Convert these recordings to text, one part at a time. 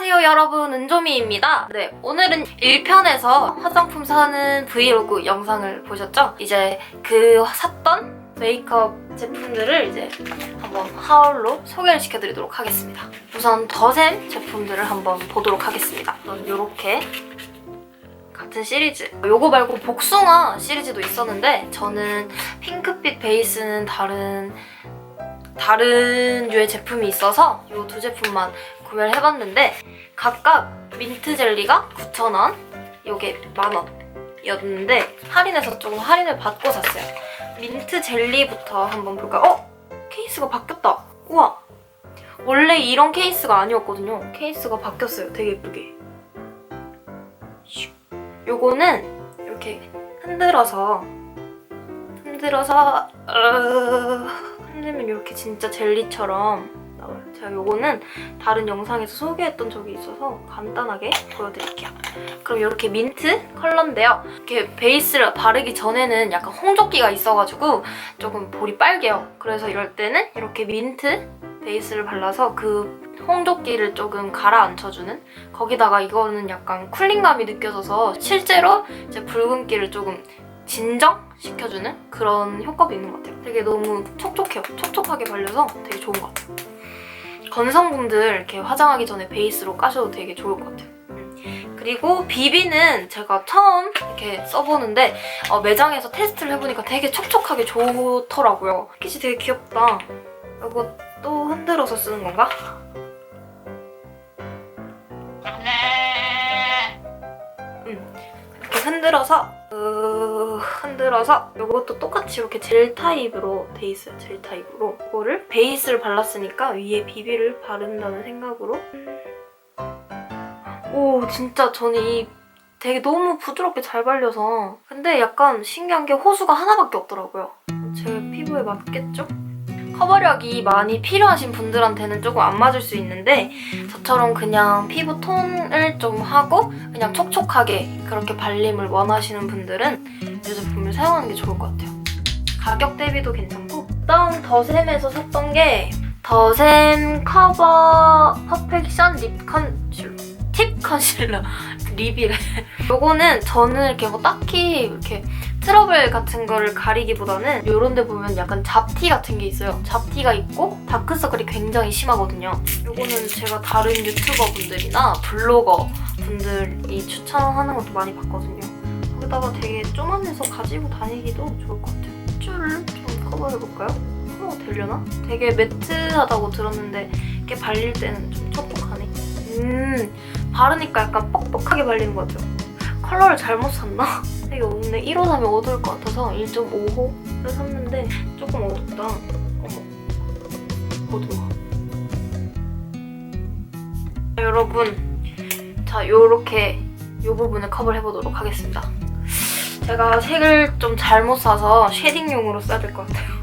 안녕하세요 여러분. 은조미입니다. 네 오늘은 1편에서 화장품 사는 브이로그 영상을 보셨죠? 이제 그 샀던 메이크업 제품들을 이제 한번 하울로 소개를 시켜드리도록 하겠습니다. 우선 더샘 제품들을 한번 보도록 하겠습니다. 이렇게 같은 시리즈. 요거 말고 복숭아 시리즈도 있었는데 저는 핑크빛 베이스는 다른 다른 류의 제품이 있어서 이 두 제품만 구매를 해봤는데 각각 민트 젤리가 9,000원, 요게 만원이었는데 할인해서 조금 할인을 받고 샀어요. 민트 젤리부터 한번 볼까요? 어? 케이스가 바뀌었다. 우와. 원래 이런 케이스가 아니었거든요. 케이스가 바뀌었어요. 되게 예쁘게. 슉. 요거는 이렇게 흔들어서 흔들어서 어... 흔들면 이렇게 진짜 젤리처럼 나와요. 제가 요거는 다른 영상에서 소개했던 적이 있어서 간단하게 보여드릴게요. 그럼 이렇게 민트 컬러인데요. 이렇게 베이스를 바르기 전에는 약간 홍조기가 있어가지고 조금 볼이 빨개요. 그래서 이럴 때는 이렇게 민트 베이스를 발라서 그 홍조기를 조금 가라앉혀주는 거기다가 이거는 약간 쿨링감이 느껴져서 실제로 이제 붉은기를 조금 진정시켜주는 그런 효과도 있는 것 같아요. 되게 너무 촉촉해요. 촉촉하게 발려서 되게 좋은 것 같아요. 건성분들 이렇게 화장하기 전에 베이스로 까셔도 되게 좋을 것 같아요. 음. 그리고 비비는 제가 처음 이렇게 써보는데 어, 매장에서 테스트를 해보니까 되게 촉촉하게 좋더라고요. 패키지 되게 귀엽다. 이거 또 흔들어서 쓰는 건가? 음, 이렇게 흔들어서 으, 흔들어서 이것도 똑같이 이렇게 젤 타입으로 돼 있어요. 젤 타입으로 이거를 베이스를 발랐으니까 위에 비비를 바른다는 생각으로 오 진짜 저는 이 되게 너무 부드럽게 잘 발려서 근데 약간 신기한 게 호수가 하나밖에 없더라고요. 제 피부에 맞겠죠? 커버력이 많이 필요하신 분들한테는 조금 안 맞을 수 있는데 저처럼 그냥 피부 톤을 좀 하고 그냥 촉촉하게 그렇게 발림을 원하시는 분들은 이 제품을 사용하는 게 좋을 것 같아요. 가격 대비도 괜찮고 그다음 더샘에서 샀던 게 더샘 커버 퍼펙션 립 컨실러 팁 컨실러 립이래 요거는 저는 이렇게 뭐 딱히 이렇게 트러블 같은 거를 가리기보다는 이런 데 보면 약간 잡티 같은 게 있어요. 잡티가 있고 다크서클이 굉장히 심하거든요. 요거는 제가 다른 유튜버 분들이나 블로거 분들이 추천하는 것도 많이 봤거든요. 거기다가 되게 쪼만해서 가지고 다니기도 좋을 것 같아요. 핏줄을 좀 커버해볼까요? 커버가 되려나? 되게 매트하다고 들었는데 이렇게 발릴 때는 좀 촉촉하네. 음, 바르니까 약간 뻑뻑하게 발리는 것 같아요. 컬러를 잘못 샀나? 되게 어둡네. 1호 사면 어두울 것 같아서 1.5호를 샀는데 조금 어둡다. 어머. 어두워. 자, 여러분, 자, 요렇게 요 부분을 커버를 해보도록 하겠습니다. 제가 색을 좀 잘못 사서 쉐딩용으로 써야 될 것 같아요.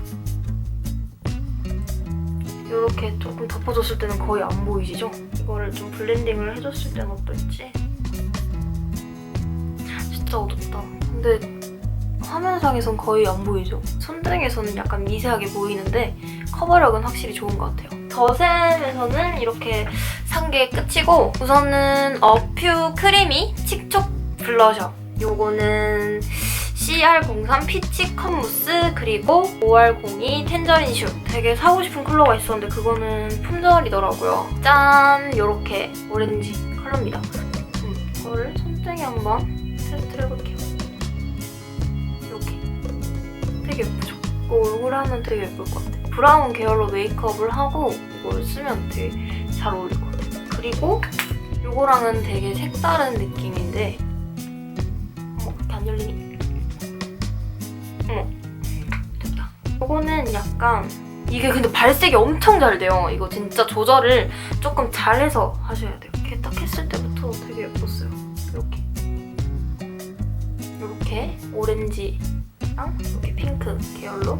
요렇게 조금 덮어줬을 때는 거의 안 보이시죠? 이거를 좀 블렌딩을 해줬을 때는 어떨지? 진짜 어둡다. 근데 화면상에선 거의 안 보이죠? 손등에서는 약간 미세하게 보이는데 커버력은 확실히 좋은 것 같아요. 더샘에서는 이렇게 산 게 끝이고 우선은 어퓨 크리미 칙촉 블러셔 요거는 CR03 피치 컷무스 그리고 5R02 텐저린 슈 되게 사고 싶은 컬러가 있었는데 그거는 품절이더라고요. 짠! 요렇게 오렌지 컬러입니다. 음, 이거를 손등에 한번 테 스트를 해볼게요. 이렇게. 되게 예쁘죠? 이거 얼굴에 하면 되게 예쁠 것 같아요. 브라운 계열로 메이크업을 하고 이걸 쓰면 되게 잘 어울릴 것 같아요. 그리고 이거랑은 되게 색다른 느낌인데 어머, 이렇게 안 열리니? 어머, 됐다. 이거는 약간 이게 근데 발색이 엄청 잘 돼요. 이거 진짜 조절을 조금 잘해서 하셔야 돼요. 이렇게 딱 했을 때부터 되게 예뻤어요. 이렇게. 이렇게 오렌지랑 이렇게 핑크 계열로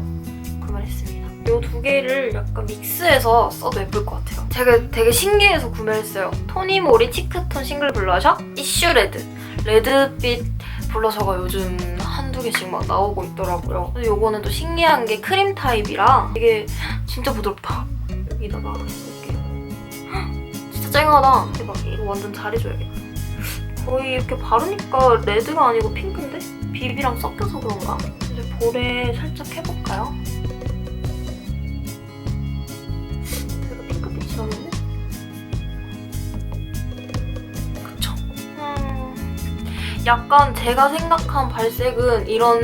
구매를 했습니다. 이 두 개를 약간 믹스해서 써도 예쁠 것 같아요. 제가 되게 신기해서 구매했어요. 토니모리 치크톤 싱글 블러셔 이슈 레드. 레드빛 블러셔가 요즘 한두 개씩 막 나오고 있더라고요. 근데 요거는 또 신기한 게 크림 타입이라 이게 진짜 부드럽다. 여기다가. 헉, 진짜 쨍하다. 대박. 이거 완전 잘해줘야겠다. 거의 이렇게 바르니까 레드가 아니고 핑크인데? 비비랑 섞여서 그런가? 이제 볼에 살짝 해볼까요? 제가 핑크빛이 나는데? 그쵸? 음, 약간 제가 생각한 발색은 이런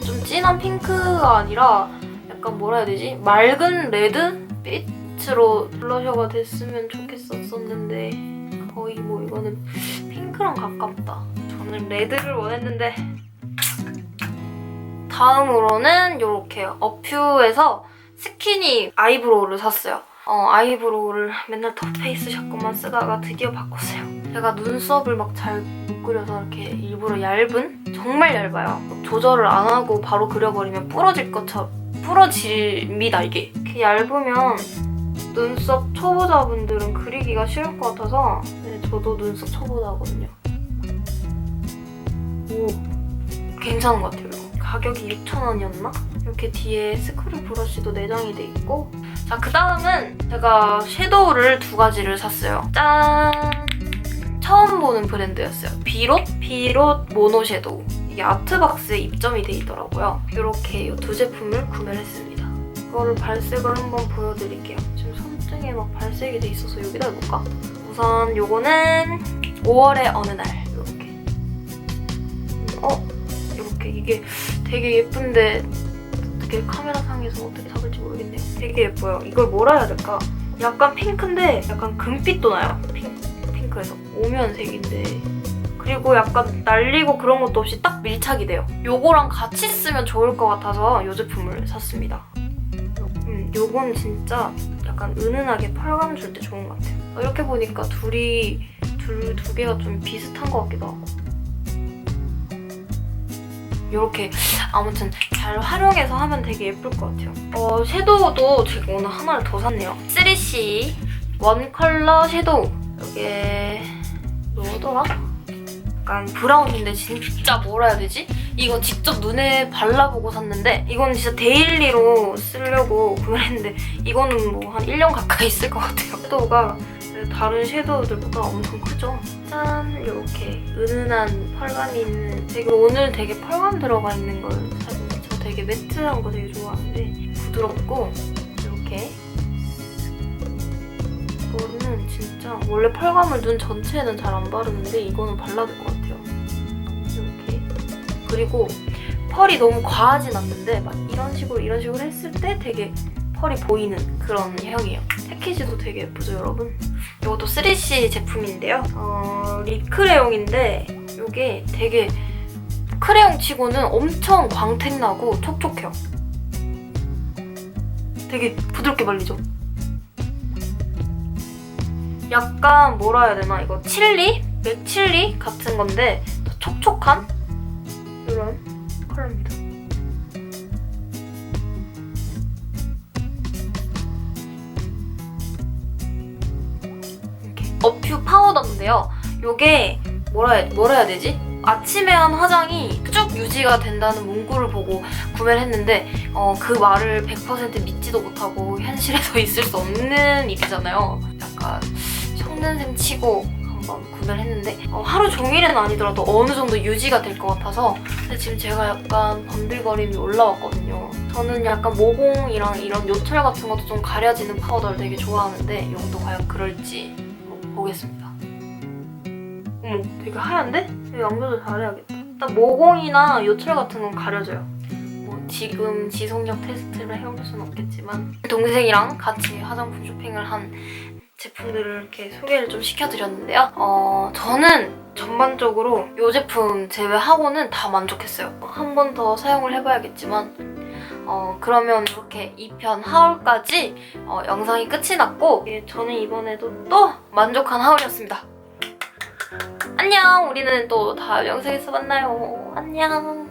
좀 진한 핑크가 아니라 약간 뭐라 해야 되지? 맑은 레드? 빛으로 블러셔가 됐으면 좋겠었었는데 거의 뭐 이거는 핑크랑 가깝다. 저는 레드를 원했는데 다음으로는 이렇게 어퓨에서 스키니 아이브로우를 샀어요. 어, 아이브로우를 맨날 더페이스 샷건만 쓰다가 드디어 바꿨어요. 제가 눈썹을 막잘못 그려서 이렇게 일부러 얇은? 정말 얇아요. 조절을 안 하고 바로 그려버리면 부러질 것처럼 부러집니다, 이게. 이렇게 얇으면 눈썹 초보자분들은 그리기가 쉬울 것 같아서 네, 저도 눈썹 초보자거든요. 오, 괜찮은 것 같아요. 가격이 6,000원이었나? 이렇게 뒤에 스크류 브러쉬도 내장이 돼 있고 자, 그 다음은 제가 섀도우를 두 가지를 샀어요. 짠! 처음 보는 브랜드였어요. 비롯? 비롯 모노 섀도우. 이게 아트박스에 입점이 돼 있더라고요. 이렇게 이두 제품을 구매를 했습니다. 이거를 발색을 한번 보여드릴게요. 지금 손등에 막 발색이 돼 있어서 여기다 해볼까? 우선 요거는 5월의 어느 날 이렇게 어? 이렇게 이게 되게 예쁜데 어떻게 카메라 상에서 어떻게 잡을지 모르겠네요. 되게 예뻐요. 이걸 뭐라 해야 될까? 약간 핑크인데 약간 금빛도 나요. 핑, 핑크 에서 오면 색인데 그리고 약간 날리고 그런 것도 없이 딱 밀착이 돼요. 요거랑 같이 쓰면 좋을 것 같아서 이 제품을 샀습니다. 음, 요건 진짜 약간 은은하게 펄감 줄 때 좋은 것 같아요. 어, 이렇게 보니까 둘이 둘 두 개가 좀 비슷한 것 같기도 하고. 이렇게 아무튼 잘 활용해서 하면 되게 예쁠 것 같아요. 어, 섀도우도 제가 오늘 하나를 더 샀네요. 3C 원 컬러 섀도우. 이게 뭐더라? 약간 브라운인데 진짜 뭐라 해야 되지? 이거 직접 눈에 발라보고 샀는데 이거는 진짜 데일리로 쓰려고 구매했는데 이거는 뭐 한 1년 가까이 쓸 것 같아요. 섀도우가 다른 섀도우들보다 엄청 크죠? 짠! 이렇게 은은한 펄감이 있는 되게 오늘 되게 펄감 들어가 있는 걸 샀는데 저 되게 매트한 거 되게 좋아하는데 부드럽고 이렇게 이거는 진짜 원래 펄감을 눈 전체에는 잘 안 바르는데 이거는 발라도 될 것 같아요. 이렇게 그리고 펄이 너무 과하진 않는데 막 이런 식으로 이런 식으로 했을 때 되게 펄이 보이는 그런 향이에요. 패키지도 되게 예쁘죠, 여러분? 이것도 3C 제품인데요. 어, 립 크레용인데 이게 되게 크레용 치고는 엄청 광택 나고 촉촉해요. 되게 부드럽게 발리죠? 약간 뭐라 해야 되나 이거 칠리? 맥칠리 같은 건데 더 촉촉한 이런 어퓨 파우더인데요. 요게 뭐라 해, 뭐라 해야 되지? 아침에 한 화장이 쭉 유지가 된다는 문구를 보고 구매를 했는데 어, 그 말을 100% 믿지도 못하고 현실에서 있을 수 없는 일이잖아요. 약간 셈 치고 한번 구매를 했는데 어, 하루 종일은 아니더라도 어느 정도 유지가 될 것 같아서 근데 지금 제가 약간 번들거림이 올라왔거든요. 저는 약간 모공이랑 이런 요철 같은 것도 좀 가려지는 파우더를 되게 좋아하는데 이것도 과연 그럴지 보겠습니다. 어머 되게 하얀데? 이거 양조절 잘해야겠다. 일단 모공이나 요철 같은 건 가려져요. 뭐 지금 지속력 테스트를 해볼 수는 없겠지만 동생이랑 같이 화장품 쇼핑을 한 제품들을 이렇게 소개를 좀 시켜드렸는데요. 어, 저는 전반적으로 이 제품 제외하고는 다 만족했어요. 한 번 더 사용을 해봐야겠지만 어, 그러면 이렇게 2편 하울까지 어, 영상이 끝이 났고 예, 저는 이번에도 또 만족한 하울이었습니다. 안녕! 우리는 또 다음 영상에서 만나요. 안녕!